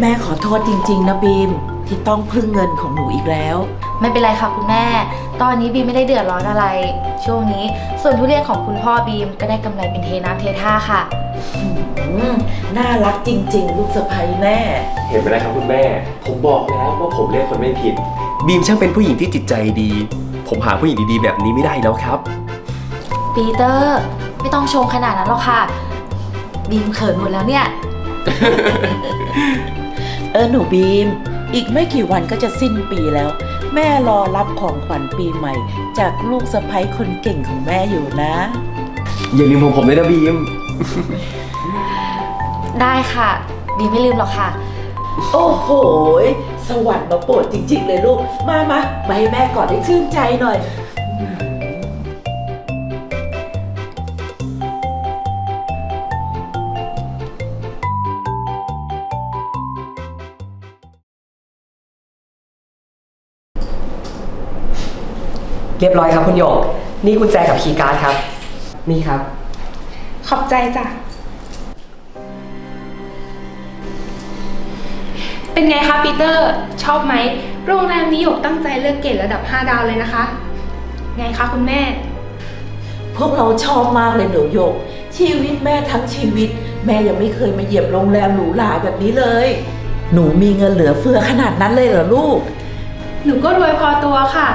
แม่ขอโทษจริง ๆ นะบีม ที่ต้องพึ่งเงินของหนูอีกแล้ว ไม่เป็นไรค่ะคุณแม่ ตอนนี้บีมไม่ได้เดือดร้อนอะไร ช่วงนี้ ส่วนทุเรียนของคุณพ่อบีมก็ได้กำไรเป็นเทน้ำเทท่าค่ะ อืมน่ารักจริง ๆ ลูกสะใภ้แม่ เห็นไหมนะครับคุณแม่ ผมบอกแล้วว่าผมเลือกคนไม่ผิด บีมช่างเป็นผู้หญิงที่จิตใจดี ผมหาผู้หญิงดีๆ แบบนี้ไม่ได้แล้วครับ ปีเตอร์ ไม่ต้องชมขนาดนั้นหรอกค่ะ บีมเขินหมดแล้วเนี่ยเออหนูบีม อีกไม่กี่วันก็จะสิ้นปีแล้ว แม่รอรับของขวัญปีใหม่ จากลูกสะใภ้คนเก่งของแม่อยู่นะ อย่าลืมผมผมด้วยนะบีม ได้ค่ะ บีมไม่ลืมหรอกค่ะ โอ้โหยสวรรค์มาโปรดจริง ๆ เลยลูก มามามาให้แม่ก่อนให้ชื่นใจหน่อย เรียบร้อยครับคุณหยก นี่กุญแจกับคีย์การ์ดครับ นี่ครับ ขอบใจจ้ะ เป็นไงคะปีเตอร์ ชอบไหม โรงแรมนี้หยกตั้งใจเลือกเกรดระดับ 5 ดาวเลยนะคะ ไงคะคุณแม่ พวกเราชอบมากเลยหนูโยก ชีวิตแม่ทั้งชีวิต แม่ยังไม่เคยมาเหยียบโรงแรมหรูหราแบบนี้เลย หนูมีเงินเหลือเฟือขนาดนั้นเลยเหรอลูก หนูก็รวยพอตัวค่ะ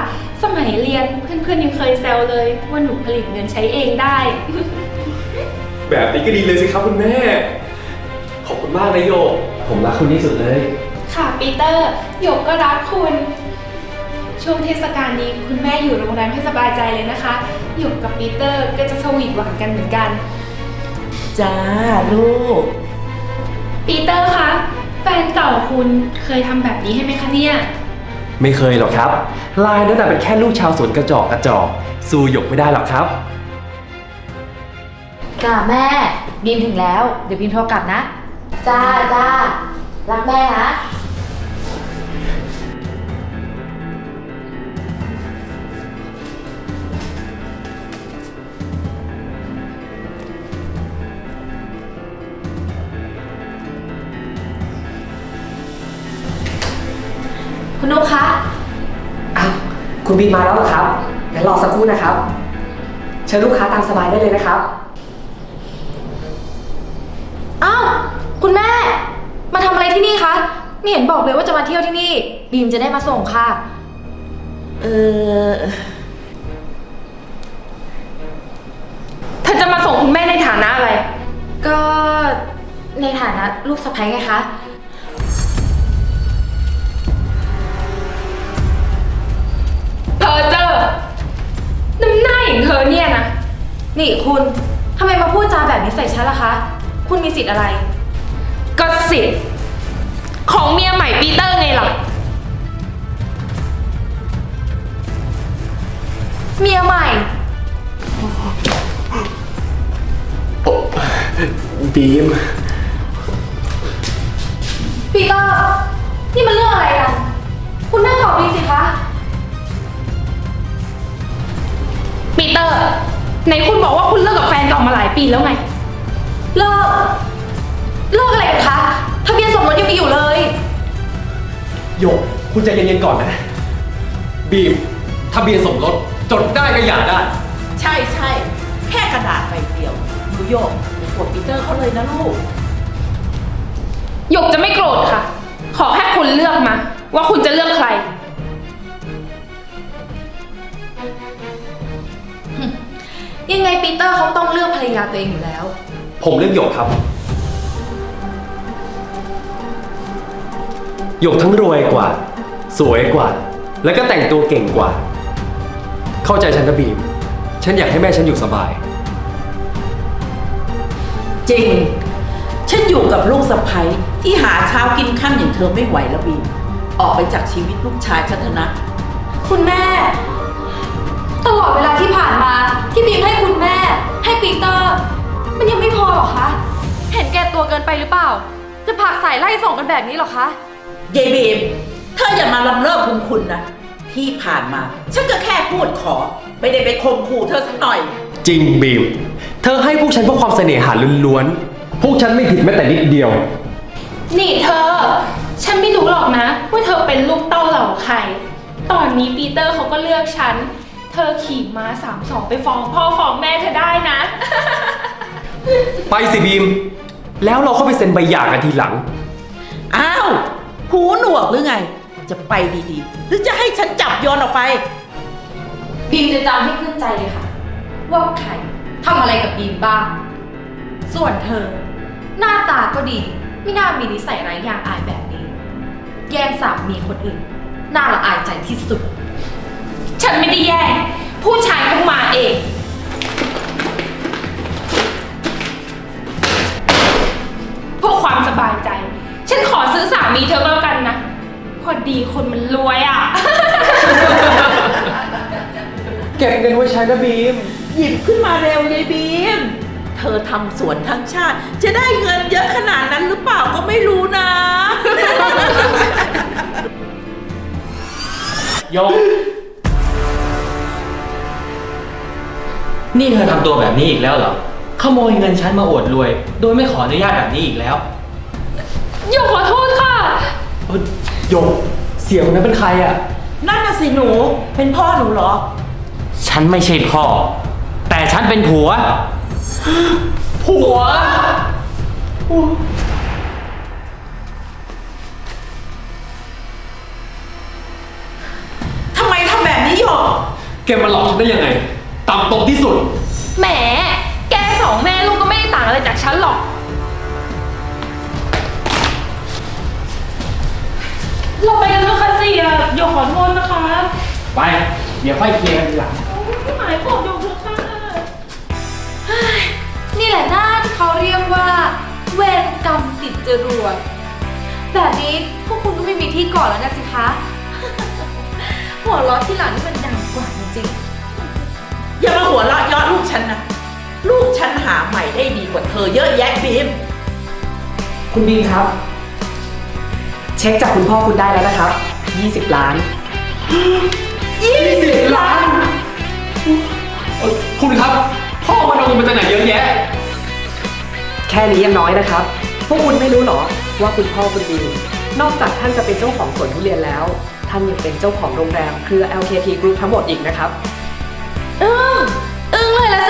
สมัยเรียนเพื่อนๆยังเคยแซวเลย ว่าหนูผลิตเงินใช้เองได้ แบบนี้ก็ดีเลยสิครับคุณแม่ ขอบคุณมากนะโยก ผมรักคุณที่สุดเลย ค่ะปีเตอร์หยกก็รักคุณ ช่วงเทศกาลนี้คุณแม่อยู่โรงแรมให้สบายใจเลยนะคะ หยกกับปีเตอร์ก็จะสวีทหวานกันเหมือนกัน จ้าลูก ปีเตอร์คะแฟนเก่าคุณเคยทำแบบนี้ให้ไหมคะเนี่ย ไม่เคยหรอกครับ ลายนั้นน่ะเป็นแค่ลูกชาวสวนกระจอกกระจอกสู้หยกไม่ได้หรอกครับ จ้าแม่บีมถึงแล้ว เดี๋ยวบีมโทรกลับนะ จ้าจ้ารักแม่นะ คุณนุ๊กคะ อ้าวคุณบีมมาแล้วเหรอครับงั้นรอสักครู่นะครับ เชิญลูกค้าตามสบายได้เลยนะครับ อ้าว คุณแม่ มาทำอะไรที่นี่คะ ไม่เห็นบอกเลยว่าจะมาเที่ยวที่นี่ บีมจะได้มาส่งค่ะ เออ เธอจะมาส่งคุณแม่ในฐานะอะไร ก็ในฐานะลูกสะใภ้ไงคะ นี่คุณทำไมมาพูดจาแบบนี้ใส่ฉันล่ะคะ คุณมีสิทธิ์อะไร ก็สิทธิ์ของเมียใหม่ปีเตอร์ไงล่ะ เมียใหม่ บีม ปีเตอร์ นี่มันเรื่องอะไรกัน คุณแม่ตอบดีสิคะ ปีเตอร์ ไหนคุณบอกว่าคุณเลิกกับแฟนเก่ามาหลายปีแล้วไง เลิก เลิกอะไรกันคะทะเบียนสมรสยังมีอยู่เลย โยกคุณใจเย็นๆก่อนนะ บีมทะเบียนสมรสจดได้ก็หย่าได้ ใช่ใช่แค่กระดาษใบเดียวหนูโยกอย่ากดปีเตอร์เขาเลยนะลูก หยกจะไม่โกรธค่ะ ขอแค่คุณเลือกมา ว่าคุณจะเลือกใคร ยังไงปีเตอร์เขาต้องเลือกภรรยาตัวเองอยู่แล้ว ผมเลือกหยกครับ หยกทั้งรวยกว่า สวยกว่า แล้วก็แต่งตัวเก่งกว่า เข้าใจฉันนะบีม ฉันอยากให้แม่ฉันอยู่สบาย จริง ฉันอยู่กับลูกสะใภ้ที่หาเช้ากินข้ามอย่างเธอไม่ไหวแล้วบีมออกไปจากชีวิตลูกชายฉันเถอะนะ คุณแม่ ตลอดเวลาที่ผ่านมาที่บีมให้คุณแม่ ให้ปีเตอร์ มันยังไม่พอหรอคะ เห็นแก่ตัวเกินไปหรือเปล่า จะผลักสายไล่ส่งกันแบบนี้หรอคะเยายบีมเธออย่ามาลำเลิกคุณคุณนะ ที่ผ่านมา ฉันก็แค่พูดขอ ไม่ได้ไปข่มขู่เธอสักหน่อย จริงบีม เธอให้พวกฉันเพราะความเสน่หาล้วนๆ พวกฉันไม่ผิดแม้แต่นิดเดียว นี่เธอ ฉันไม่รู้หรอกนะ ว่าเธอเป็นลูกเต้าเหล่าใคร ตอนนี้ปีเตอร์เขาก็เลือกฉัน เธอขี่ม้าสามสองไปฟ้องพ่อฟ้องแม่เธอได้นะ ไปสิบีม แล้วเราเข้าไปเซ็นใบหย่ากันทีหลัง อ้าว หูหนวกหรือไง จะไปดีๆ หรือจะให้ฉันจับโยนออกไป บีมจะจำให้ขึ้นใจเลยค่ะ ว่าใครทำอะไรกับบีมบ้าง ส่วนเธอ หน้าตาก็ดี ไม่น่ามีนิสัยไร้ยางอายแบบนี้ แย่งสามีคนอื่น น่าละอายใจที่สุด ฉันไม่ได้แย่ง องเพื่อความสบายใจ ฉันขอซื้อสามีเธอก็แล้วกันนะ พอดีคนมันรวยอะ เก็บเงินไว้ใช้นะบีม หยิบขึ้นมาเร็วยายบีม เธอทำสวนทั้งชาติ จะได้เงินเยอะขนาดนั้นหรือเปล่าก็ไม่รู้นะยก นี่เธอทำตัวแบบนี้อีกแล้วเหรอ ขโมยเงินฉันมาอวดรวย โดยไม่ขออนุญาตแบบนี้อีกแล้วโยกขอโทษค่ะ เอ้ยโยกเสียคนนั้นเป็นใครอะ นั่นน่ะสิหนู เป็นพ่อหนูเหรอ ฉันไม่ใช่พ่อ แต่ฉันเป็นผัว ผัว ทำไมทำแบบนี้หยก แกมาหลอกฉันได้ยังไง ต่ำตกที่สุด แหม แกสองแม่ลูกก็ไม่ได้ต่างอะไรจากฉันหรอก เราไปกันเถอะค่ะเสียโยกขอโทษนะคะไป เดี๋ยวค่อยเคลียร์กันทีหลัง พี่หมายโกรธโยกเถอะค่ะนี่แหละหน้าที่เขาเรียกว่า เวรกรรมติดจรวดแบบนี้พวกคุณก็ไม่มีที่เก่อนแล้วนะสิคะ หัวเราะที่หลังนี่มันดังกว่าจริง อย่ามาหัวเราะเย้อนลูกฉันนะ ลูกฉันหาใหม่ได้ดีกว่าเธอเยอะแยะบีม คุณบีมครับ เช็คจากคุณพ่อคุณได้แล้วนะครับ 20 ล้าน 20 ล้าน เอ่อคุณครับ พ่อมันเอาเงินมาจากไหนเยอะแยะ แค่นี้ยังน้อยนะครับ พวกคุณไม่รู้หรอว่าคุณพ่อคุณบีมนอกจากท่านจะเป็นเจ้าของสวนทุเรียนแล้ว ท่านยังเป็นเจ้าของโรงแรมเครือ LKT Group ทั้งหมดอีกนะครับ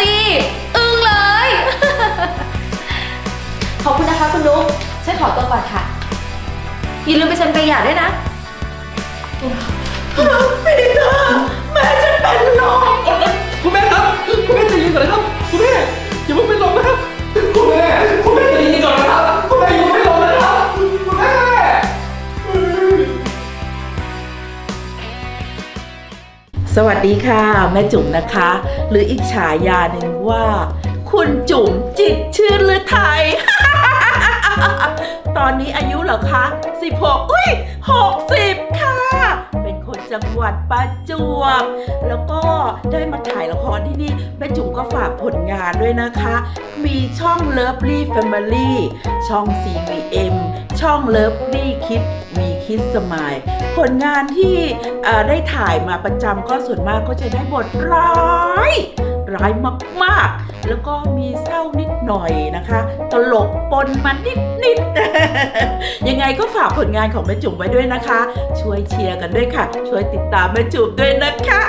สิ อึ้งเลย ขอบคุณนะคะคุณลุกฉันขอตัวก่อนค่ะ อย่าลืมไปเซ็นใบหย่าด้วยนะปีเตอ สวัสดีค่ะ แม่จุ๋มนะคะ หรืออีกฉายาหนึ่งว่า คุณจุ๋มจิตชื่นหรือไทย ตอนนี้อายุเหรอคะ 16 อุ้ย 60 ค่ะ เป็นคนจังหวัดประจวบ แล้วก็ได้มาถ่ายละครที่นี่ แม่จุ๋มก็ฝากผลงานด้วยนะคะ มีช่อง Lovely Family ช่อง CVM ช่อง Lovely Kids มีคิดสมาย ผลงานที่ได้ถ่ายมาประจำก็ส่วนมากก็จะได้บทร้ายร้ายมากๆ แล้วก็มีเศร้านิดหน่อยนะคะ ตลกปนมานิดๆ ยังไงก็ฝากผลงานของแม่จุ๋มไว้ด้วยนะคะ ช่วยเชียร์กันด้วยค่ะ ช่วยติดตามแม่จุ๋มด้วยนะคะ